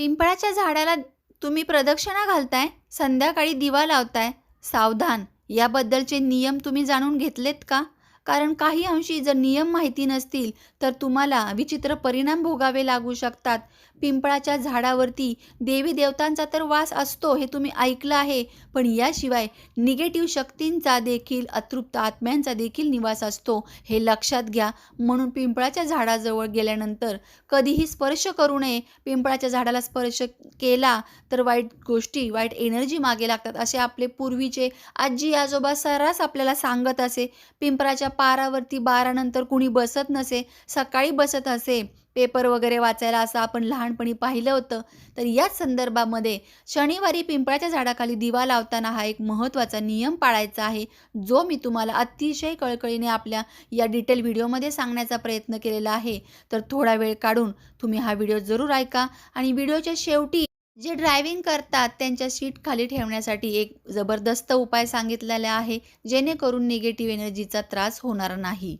पिंपळाच्या झाडाला तुम्ही प्रदक्षिणा घालताय? संध्याकाळी दिवा लावताय? सावधान. याबद्दलचे नियम तुम्ही जाणून घेतलेत का? कारण काही अंशी जर नियम माहिती नसतील तर तुम्हाला विचित्र परिणाम भोगावे लागू शकतात. पिंपळाच्या झाडावरती देवी देवतांचा तर वास असतो हे तुम्ही ऐकलं आहे पण याशिवाय निगेटिव्ह शक्तींचा देखील अतृप्त आत्म्यांचा देखील निवास असतो हे लक्षात घ्या. म्हणून पिंपळाच्या झाडाजवळ गेल्यानंतर कधीही स्पर्श करू नये. पिंपळाच्या झाडाला स्पर्श केला तर वाईट गोष्टी वाईट एनर्जी मागे लागतात असे आपले पूर्वीचे आजी आजोबा सर्रास आपल्याला सांगत असे. पिंपळाच्या पारावरती बारानंतर कुणी बसत नसे सकाळी बसत असे. पेपर वगैरे वाचायला असं आपण लहानपणी पाहिलं होतं. तर याच संदर्भामध्ये शनिवारी पिंपळाच्या झाडाखाली दिवा लावताना हा एक महत्त्वाचा नियम पाळायचा आहे जो मी तुम्हाला अतिशय कळकळीने आपल्या या डिटेल व्हिडिओमध्ये सांगण्याचा प्रयत्न केलेला आहे. तर थोडा वेळ काढून तुम्ही हा व्हिडिओ जरूर ऐका आणि व्हिडिओच्या शेवटी जे ड्रायव्हिंग करतात त्यांच्या सीट खाली ठेवण्यासाठी एक जबरदस्त उपाय सांगितलेला आहे जेणेकरून निगेटिव्ह एनर्जीचा त्रास होणार नाही.